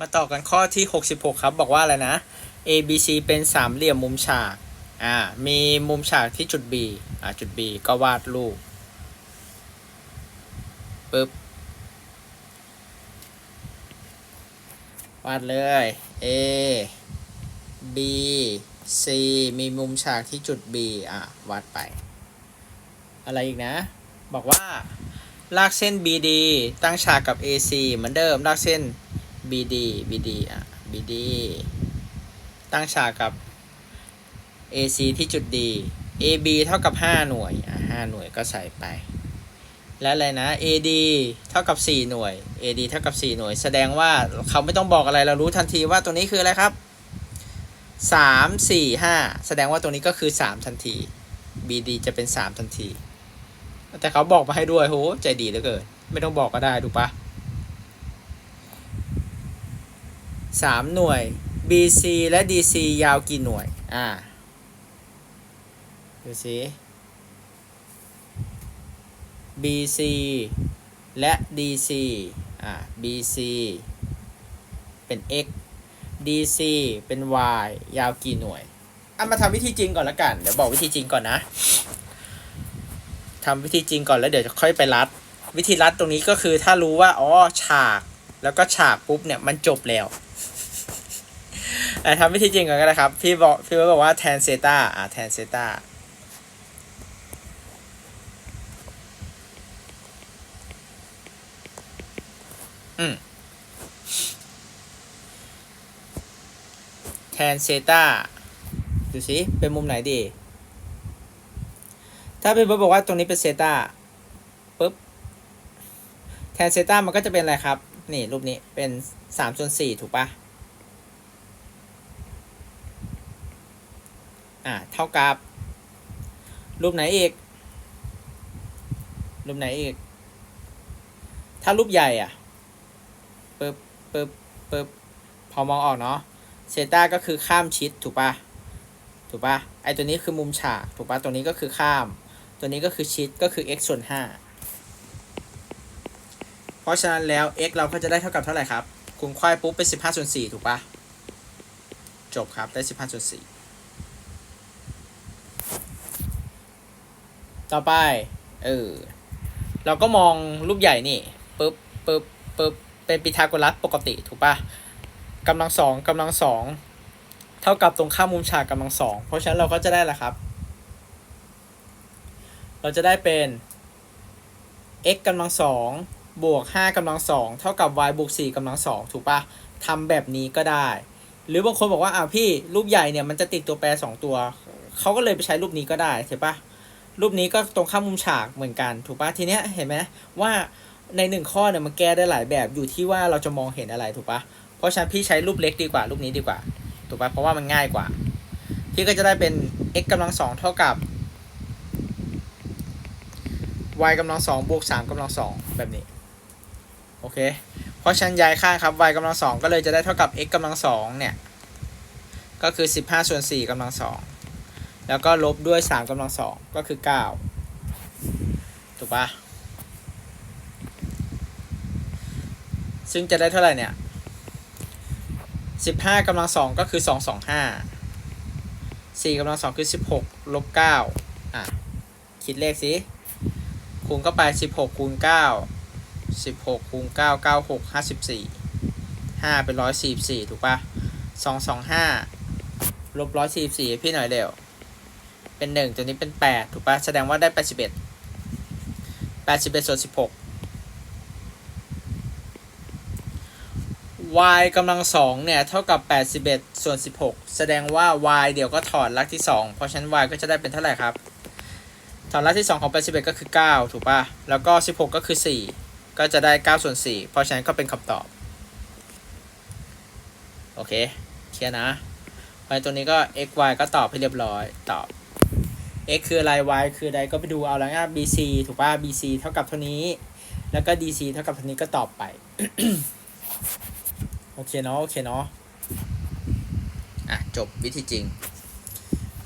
มาต่อกันข้อที่ 66 ครับ บอกว่าอะไรนะ A B C เป็นสามเหลี่ยมมุมฉาก อ่า มีมุมฉากที่จุด B อ่า จุด B ก็วาดรูปปึ๊บ วาดเลย A B C มีมุมฉากที่จุด B อะ วาดไป อะไรอีกนะ บอกว่า ลากเส้น BD ตั้งฉากกับ AC เหมือนเดิม ลากเส้น BD BD อะ BD ตั้งฉากกับ AC ที่จุด D AB เท่ากับ 5 หน่วย อะ 5 หน่วยก็ใส่ไป และอะไรนะ AD เท่ากับ 4 หน่วย AD เท่ากับ 4 หน่วย แสดงว่าเขาไม่ต้องบอกอะไรเรารู้ทันทีว่าตัวนี้คืออะไรครับ 3 4 5 แสดงว่าตัวนี้ก็คือ 3 ทันที BD จะเป็น 3 ทันที แต่เขาบอกมาให้ด้วยโหใจดีเหลือเกิน ไม่ต้องบอกก็ได้ถูกปะ สามหน่วย BC และ DC ยาวกี่หน่วย อ่า ดูสิ BC และ DC อ่า BC เป็น x DC เป็น y ยาวกี่หน่วยอะมาทำวิธีจริงก่อนละกัน เดี๋ยวบอกวิธีจริงก่อนนะทำวิธีจริงก่อนแล้วเดี๋ยวจะค่อยไปรัด วิธีรัดตรงนี้ก็คือถ้ารู้ว่า อ๋อ ฉาก แล้วก็ฉากปุ๊บเนี่ย มันจบแล้ว แต่ทำวิธีจริงก่อนก็ได้ครับ พี่บอกพี่บอกว่าแทนเซตาอ่าแทนเซตาอืมแทนเซตาดูสิ เป็นมุมไหนดี ถ้าพี่เบิร์ดบอกว่าตรงนี้เป็นเซตาปุ๊บ แทนเซตามันก็จะเป็นอะไรครับ นี่รูปนี้เป็นสามส่วนสี่ถูกปะ อ่าเท่ากับ รูปไหนอีก รูปไหนอีก ถ้ารูปใหญ่อะปึ๊บปึ๊บปึ๊บพอมองออกเนาะเซต้าก็คือข้ามชิดถูกปะถูกปะไอตัวนี้คือมุมฉากถูกปะตัวนี้ก็คือข้าม ตัวนี้ก็คือชิดก็คือ x ส่วน 5 เพราะฉะนั้นแล้ว x เราก็จะได้เท่ากับเท่าไหร่ครับ คูณควายปุ๊บเป็น 15ส่วน4ถูกปะจบครับได้ 15ส่วน4 ต่อไป เออ เราก็มองรูปใหญ่นี่ปุ๊บปุ๊บปุ๊บเป็นปิทาโกรัสปกติถูกปะกำลังสองกำลังสองเท่ากับตรงข้ามมุมฉากกำลังสองเพราะฉะนั้นเราก็จะได้แหละครับ เราจะได้เป็น x กำลังสองบวก5กำลังสองเท่ากับ y บวก4กำลังสองถูกปะทำแบบนี้ก็ได้ หรือบางคนบอกว่าอ้าวพี่รูปใหญ่เนี่ยมันจะติดตัวแปร 2 ตัว เขาก็เลยไปใช้รูปนี้ก็ได้ถูกปะ รูปนี้ก็ตรงข้ามมุมฉากเหมือนกันถูกปะทีเนี้ยเห็นไหมว่าในหนึ่งข้อเนี่ยมันแก้ได้หลายแบบอยู่ที่ว่าเราจะมองเห็นอะไรถูกปะเพราะฉะนั้นพี่ใช้รูปเล็กดีกว่า รูปนี้ดีกว่า ถูกปะเพราะว่ามันง่ายกว่า พี่ก็จะได้เป็น x กำลังสองเท่ากับ y กำลังสองบวกสามกำลังสองแบบนี้โอเคเพราะฉะนั้นย้ายข้างครับ y กำลังสองก็เลยจะได้เท่ากับ x กำลังสองเนี่ยก็คือสิบห้าส่วนสี่กำลังสอง แล้วก็ลบด้วยสามกำลังสองก็คือเก้าถูกปะซึ่งจะได้เท่าไหร่เนี่ยสิบห้ากำลังสองก็คือสองสองห้าสี่กำลังสองคือสิบหกลบเก้าอะ คิดเลขสิ คูณเข้าไปสิบหกคูณเก้าสิบหกคูณเก้าเก้าหกห้าสิบสี่ห้าเป็นร้อยสี่สี่ถูกปะสองสองห้าลบร้อยสี่สี่พี่หน่อยเร็ว เป็นหนึ่งตัวนี้เป็นแปดถูกปะแสดงว่าได้แปดสิบเอ็ดแปดสิบเอ็ดส่วนสิบหก y กำลังสองเนี่ย เท่ากับ81ส่วน16แสดงว่า y เดี๋ยวก็ถอดรากที่2เพราะฉะนั้น y ก็จะได้เป็นเท่าไหร่ครับ ถอดรากที่2ของ81ก็คือ9ถูกป่ะแล้วก็16ก็คือ4ก็จะได้9ส่วน4เพราะฉะนั้นก็เป็นคำตอบ โอเคเคลียร์นะไปตัวนี้ก็ x y ก็ตอบให้เรียบร้อยตอบ x คืออะไร y คืออะไรก็ไปดูเอาแล้วนะ bc ถูกป่ะ bc เท่ากับเท่านี้ แล้วก็ dc เท่ากับเท่านี้ก็ตอบไป โอเคเนาะ โอเคเนาะ อะ จบวิธีจริง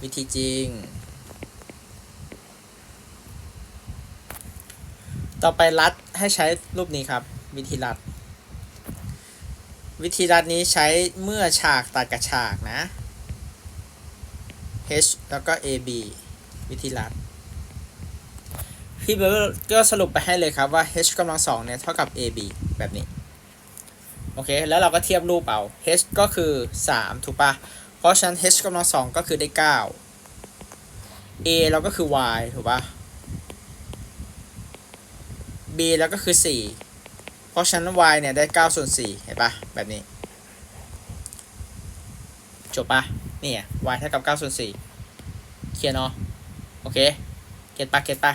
วิธีจริง ต่อไปรัดให้ใช้รูปนี้ครับ วิธีรัด วิธีรัดนี้ใช้เมื่อฉากตัดกับฉากนะ H แล้วก็ AB วิธีรัดพี่เบิร์ดก็สรุปไปให้เลยครับว่า H กำลังสองเนี่ยเท่ากับ AB แบบนี้ โอเค แล้วเราก็เทียบรูปเอา H ก็คือ 3 ถูกปะเพราะฉะนั้น H กำลังสองก็คือได้ 9 A เราก็คือ Y ถูกปะ B แล้วก็คือ 4 เพราะฉะนั้น Y เนี่ยได้9ส่วน4เห็นปะแบบนี้ จบปะนี่ Y เท่ากับ9ส่วน4เคลียร์เนาะ โอเค เก็ตปะเก็ตปะ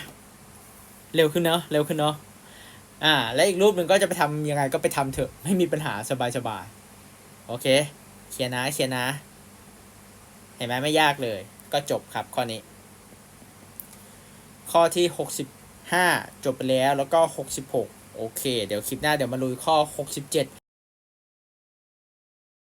เร็วขึ้นเนาะเร็วขึ้นเนาะอ่า และอีกรูปหนึ่งก็จะไปทำยังไงก็ไปทำเถอะไม่มีปัญหาสบายสบายโอเคเคลียร์นะเคลียร์นะ เห็นไหมไม่ยากเลย ก็จบครับข้อนี้ ข้อที่65จบไปแล้วแล้วก็66โอเค เดี๋ยวคลิปหน้าเดี๋ยวมาลุยข้อ67